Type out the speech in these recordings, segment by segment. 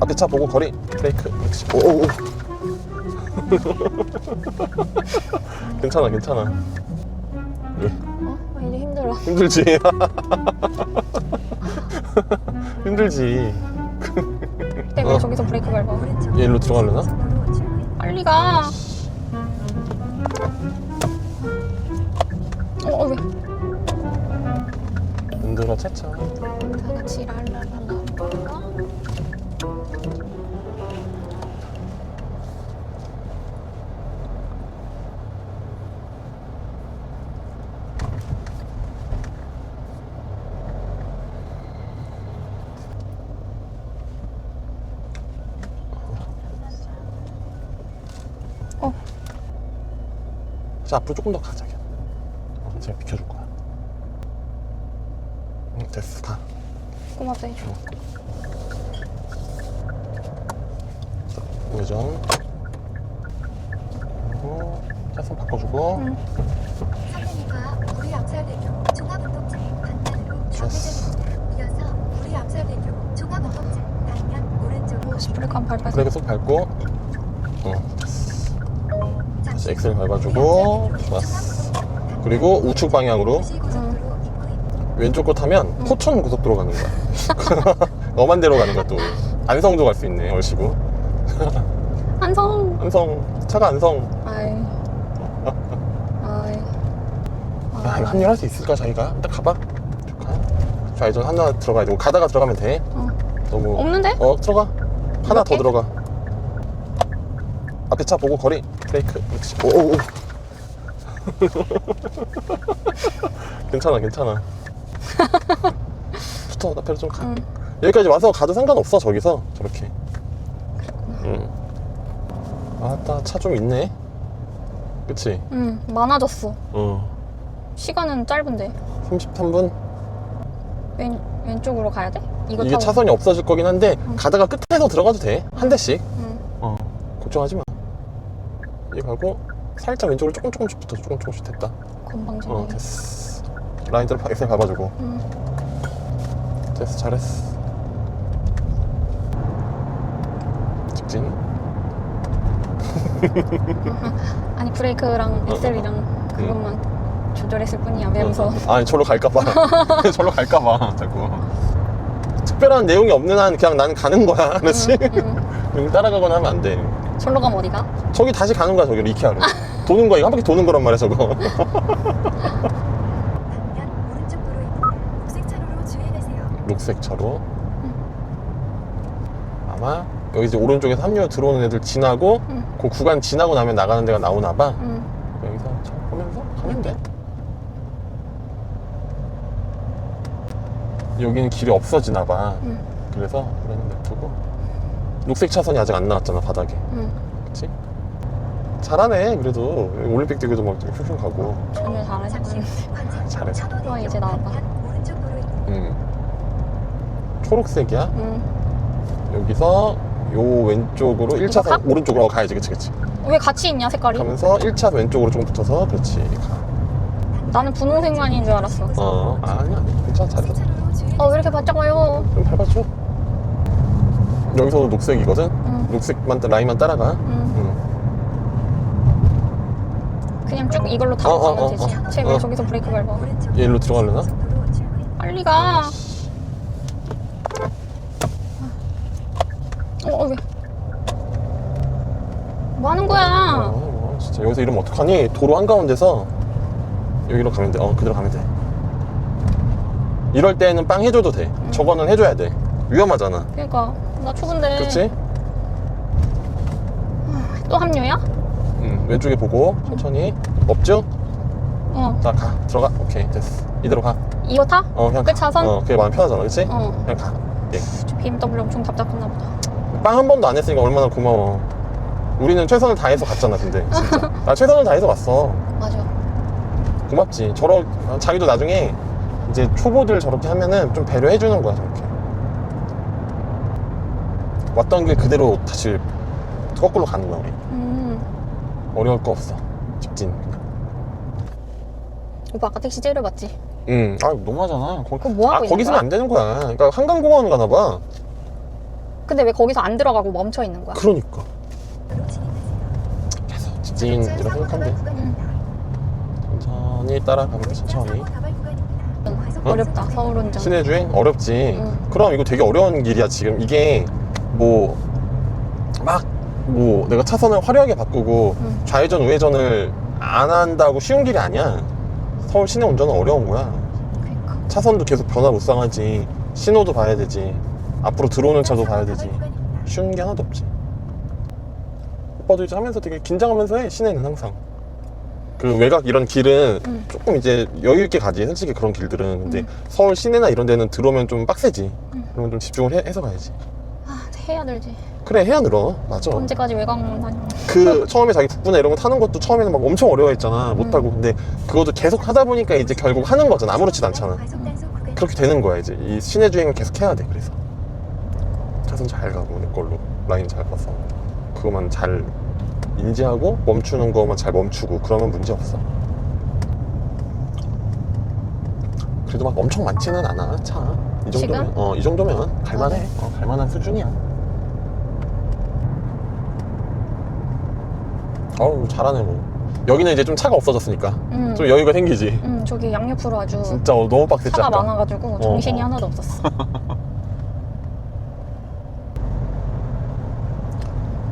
앞에 차 보고 거리 브레이크 그렇지 오오오 괜찮아 괜찮아 왜? 어? 이제 힘들어. 힘들지 힘들지 근데 왜 어. 저기서 브레이크 밟아? 얘 일로 들어가려나? 빨리 가. 어, 어 왜? 흔들어 차차 다 같이 랄랄랄라. 자 앞으로 조금 더 가자 걔. 어, 제가 비켜줄 거야 응, 됐어 가 고맙다 해줘. 우회전 그리고 차선 바꿔주고 응. 우리 암살대교 종합운동장 반면으로. 좌회전입니다. 이어서 우리 암살대교 종합운동장 반면 오른쪽으로 브레이크 쏙 밟고 어 다시 엑셀 밟아주고 좋았어 그리고 우측 방향으로. 왼쪽 거 타면 포천 고속도로 가는 거야 너만 데로 가는 거야 또 안성도 갈 수 있네 얼씨구 한성. 안성 차가 안성 아이. 아이. 아 이거 합류할 수 있을까 자기가? 일단 가봐 좋까 좌회전 하나 들어가야 되고 가다가 들어가면 돼 어. 너무 없는데? 어 들어가 하나 더 이렇게? 들어가 앞에 차 보고 거리 브레이크? 그렇지 오오오. 괜찮아 괜찮아. 붙어 나 배로 좀 가. 응. 여기까지 와서 가도 상관없어 저기서. 저렇게. 응. 아따 차 좀 있네. 그치? 응. 많아졌어. 어. 시간은 짧은데. 33분? 왼 왼쪽으로 가야 돼? 이거 이게 타고. 차선이 없어질 거긴 한데 가다가 끝에서 들어가도 돼한 대씩. 응. 어 걱정하지 마 이거 하고 살짝 왼쪽으로 조금 조금씩 붙어 조금 조금씩 됐다. 건방지네. 어 됐어. 라인대로 바- 엑셀 밟아주고. 응. 됐어 잘했어. 직진. 아니 브레이크랑 엑셀이랑 그것만 조절했을 뿐이야. 어, 아니 저로 갈까봐. 저로 갈까봐 자꾸. 특별한 내용이 없는 한 그냥 나는 가는 거야 알았지? 응. 여기 따라가거나 하면 안돼 절로 가면 어디가? 저기 다시 가는 거야 저기 이케아로 도는 거야 이거 한 바퀴 도는 거란 말이야 저거 반면 오른쪽 도로입니다. 녹색 차로로 주행하세요. 녹색 차로 아마 여기 이제 오른쪽에서 합류 들어오는 애들 지나고 응. 그 구간 지나고 나면 나가는 데가 나오나 봐 응. 여기서 차 보면서 가면 돼 여기는 길이 없어지나 봐 응. 그래서 그러는 냅두고 녹색 차선이 아직 안 나왔잖아 바닥에 응. 그치? 잘하네 그래도 올림픽 뛰고도 막 훌훌 가고 전혀 잘하지. 차도대교 어, 이제 도로입니다. 음. 초록색이야 응. 여기서 요 왼쪽으로 1차선 가? 오른쪽으로 어, 가야지 그치 그치 왜 같이 있냐 색깔이? 가면서 1차 왼쪽으로 조금 붙어서 그렇지 가. 나는 분홍색만인 줄 알았어. 어 아니 아니 괜찮아 잘했어. 어 왜 이렇게 바짝 와요? 좀 밟아줘 여기서도 녹색이거든 응. 녹색만 따- 라인만 따라가 응. 응. 그냥 쭉 이걸로 타고 어, 어, 가면 어, 되지. 어. 쟤왜 어. 저기서 브레이크 밟아? 오른쪽 얘 일로 들어가려나? 빨리 가. 어, 어 왜? 뭐 하는 어, 거야? 뭐, 진짜 여기서 이러면 어떡하니 도로 한가운데서 여기로 가면 돼 어 그대로 가면 돼 이럴 때는 빵 해줘도 돼 저거는 해줘야 돼 위험하잖아 그러니까 나 추근데. 그치? 또 합류야? 응, 왼쪽에 보고 천천히 없죠? 어. 자 가 들어가 오케이 됐어 이대로 가 이거 타? 어, 그냥 끝 가. 차선? 어, 그게 마음 편하잖아, 그치? 어. 그냥 가. 예. 저 BMW 엄청 답답했나 보다. 빵 한 번도 안 했으니까 얼마나 고마워. 우리는 최선을 다해서 갔잖아, 근데. 진짜. 나 최선을 다해서 갔어. 맞아. 고맙지. 저러, 자기도 나중에 이제 초보들 저렇게 하면은 좀 배려해 주는 거야, 저렇게. 왔던 길 그대로 다시 거꾸로 가는 거야, 우리. 음. 어려울 거 없어. 직진. 오빠 아까 택시 째려 봤지? 응. 아, 너무하잖아. 거, 그거 뭐 하고 아, 거기 있는 있으면 거야? 안 되는 거야. 그러니까 한강공원 가나 봐. 근데 왜 거기서 안 들어가고 멈춰 있는 거야? 그러니까. 계속 직진이라 사고 생각한대 다발 구간입니다. 천천히 따라가면 천천히 어렵다 서울 운전. 시내 주행 어렵지. 응. 그럼 이거 되게 어려운 길이야 지금 이게 뭐막뭐 내가 차선을 화려하게 바꾸고 응. 좌회전 우회전을 안 한다고 쉬운 길이 아니야. 서울 시내 운전은 어려운 거야. 그러니까. 차선도 계속 변화 무쌍하지. 신호도 봐야 되지. 앞으로 들어오는 차도 봐야 되지. 쉬운 게 하나도 없지. 오빠도 이제 하면서 되게 긴장하면서 해 시내는 항상. 그 외곽 이런 길은 응. 조금 이제 여유 있게 가지 솔직히 그런 길들은 근데 응. 서울 시내나 이런 데는 들어오면 좀 빡세지 응. 그러면 좀 집중을 해, 해서 가야지 아 해야 되지. 그래 해야 늘어 맞아. 언제까지 외곽만 다녀? 그 처음에 자기 북부나 이런 거 타는 것도 처음에는 막 엄청 어려워했잖아. 못하고. 근데 그것도 계속 하다 보니까 이제 결국 하는 거잖아. 아무렇지도 않잖아. 그렇게 되는 거야 이제. 이 시내 주행을 계속 해야 돼 그래서. 차선 잘 가고 내 걸로 라인 잘 봐서. 그거만 잘 인지하고 멈추는 거만 잘 멈추고 그러면 문제 없어. 그래도 막 엄청 많지는 않아 차이 정도면? 어이 정도면. 갈만해. 네. 어, 갈만한 수준이야 어우 잘하네 뭐 여기는 이제 좀 차가 없어졌으니까 응. 좀 여유가 생기지 응 저기 양옆으로 아주 진짜 어, 너무 빡셌지 차가 아까. 많아가지고 정신이 어. 하나도 없었어.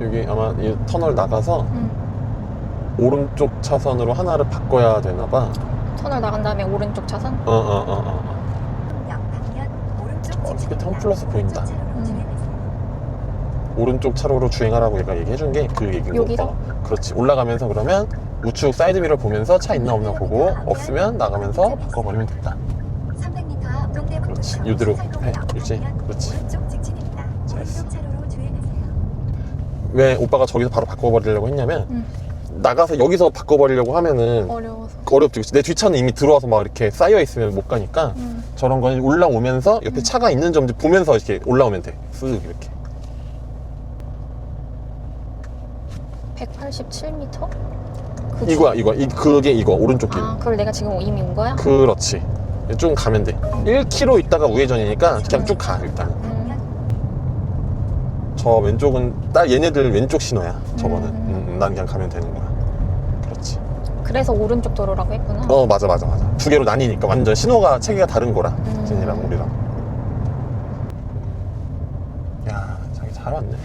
여기 아마 이 터널 나가서 응. 오른쪽 차선으로 하나를 바꿔야 되나 봐. 터널 나간 다음에 오른쪽 차선. 어, 어, 어, 어. 어, 직진입니다. 스피드 홈플러스 보인다. 오른쪽 차로로 음. 오른쪽 차로로 주행하라고 얘가 얘기해준 게 그 얘기인 거 여기서? 오빠. 그렇지. 올라가면서 그러면 우측 사이드미러 보면서 차 있나 없나 보고 없으면 나가면서 바꿔버리면 된다. 300m 앞 동대문 그렇지. 이대로 해. 약 그렇지. 오른쪽 직진입니다. 잘했어. 오른쪽 차로로 주행하세요. 왜 오빠가 저기서 바로 바꿔버리려고 했냐면 응. 나가서 여기서 바꿔버리려고 하면은 어려워서. 어렵지. 그치? 내 뒷차는 이미 들어와서 막 이렇게 쌓여 있으면 못 가니까 응. 저런 거는 올라오면서 옆에 음. 차가 있는 점 보면서 이렇게 올라오면 돼. 쓱 이렇게. 187m? 이거야 이거. 이 그게 이거. 오른쪽 길. 아 그걸 내가 지금 이미 온 거야? 그렇지. 좀 가면 돼. 1km 있다가 우회전이니까 그냥 쭉 가 일단. 음. 저 왼쪽은 딱 얘네들 왼쪽 신호야 저거는. 음. 음, 음, 난 그냥 가면 되는 거야. 그렇지. 그래서 오른쪽 도로라고 했구나. 어 맞아 맞아 맞아. 두 개로 나뉘니까 완전 신호가 체계가 다른 거라 음. 쟤네랑 우리랑. 야 자기 잘 왔네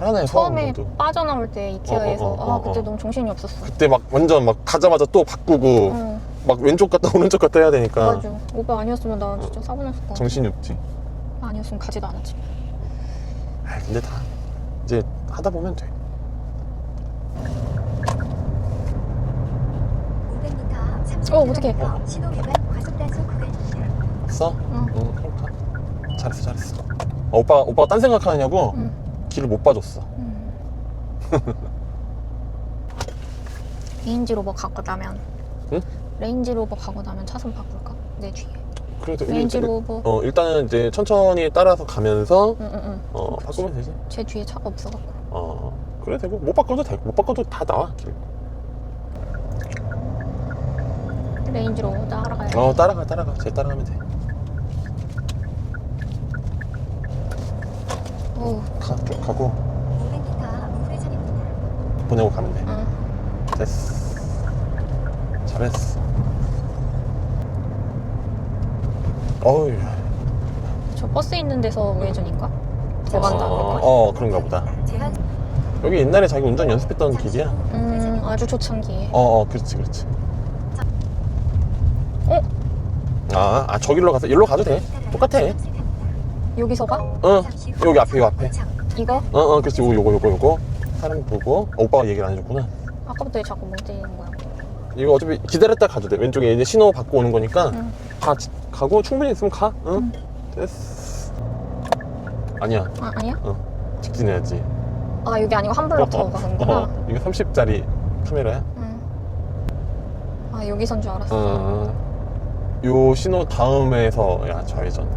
잘하네 처음에 서울도 빠져나올 때 이케아에서 어, 어, 어, 아 어, 그때 어. 너무 정신이 없었어. 그때 막 완전 막 가자마자 또 바꾸고 응. 막 왼쪽 갔다 오른쪽 갔다 해야 되니까 맞아. 오빠 아니었으면 나 진짜 사고 났을 것 같아. 정신이 없지 아니었으면 가지도 않았지. 아 근데 다 이제 하다 보면 돼 500m 앞 30km 어, 어떡해. 신호 위반 과속 단속 구간입니다. 써? 응. 응 그럴까? 잘했어 잘했어 아, 오빠, 오빠가 딴 생각하느냐고 응. 길을 못 봐줬어. 음. 레인지 로버 가고 나면. 응? 레인지 로버 가고 나면 차선 바꿀까? 내 뒤에. 그래도 일- 레인지 일- 로버. 어 일단은 이제 천천히 따라서 가면서 응응응. 어 바꾸면 되지. 제 뒤에 차가 없어갖고. 어 그래 되고. 못 바꿔도 되고 못 바꿔도 다 나와 길. 레인지 로버 따라가야 돼. 어 따라가 따라가. 쟤 따라가면 돼 어우 가, 쭉 가고 500m 앞 우회전입니다. 보내고 가면 돼 응. 됐어 잘했어 어우 저 버스 있는 데서 우회전인가? 더 간다 어, 어 그런가 보다 제한 여기 옛날에 자기 운전 연습했던 길이야 음 아주 초창기에 어, 어, 그렇지, 그렇지. 어? 아, 아, 저 길로 가서, 일로 가도 돼. 똑같아. 여기서 가? 어, 여기 앞에, 요 앞에. 이거? 어, 어, 그렇지. 요거, 요거, 요거, 요거. 사람 보고. 어, 오빠가 얘기를 안 해줬구나. 아까부터 왜 자꾸 멍 때리는 거야 이거 어차피 기다렸다 가도 돼. 왼쪽에 이제 신호 받고 오는 거니까. 응. 가, 가고 충분히 있으면 가. 응? 응. 됐어. 아니야. 아 아니야? 직진해야지. 아 여기 아니고 한 블럭 더 가는구나 어, 이거 30짜리 카메라야. 응. 아 여기선 줄 알았어 어, 요 신호 다음에서 야 좌회전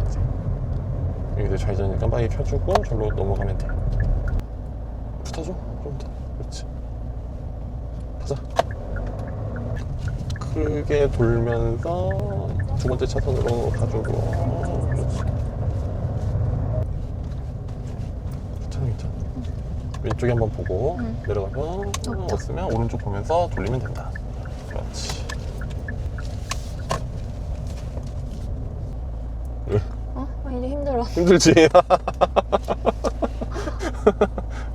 여기서 좌회전 깜빡이 켜주고 절로 넘어가면 돼. 붙어줘 좀 더. 그렇지. 가자. 크게 돌면서 두 번째 차선으로 가주고. 그렇지. 왼쪽에 한번 보고 응. 내려가서 없죠. 왔으면 오른쪽 보면서 돌리면 된다. 그렇지. 왜? 어? 아, 이제 힘들어. 힘들지.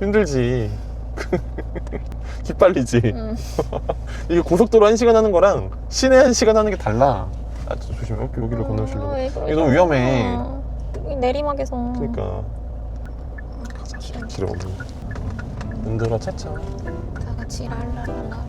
힘들지. 기빨리지. 응. 이게 고속도로 한 시간 하는 거랑 시내 한 시간 하는 게 달라. 아, 저 조심해. 여기, 여기를 건너시려고. 아, 왜 그러지? 이거 너무 위험해. 아, 이 내리막에서. 그러니까. 가자. 길에 없는. 흔들어 차차. 다 같이 랄랄랄라.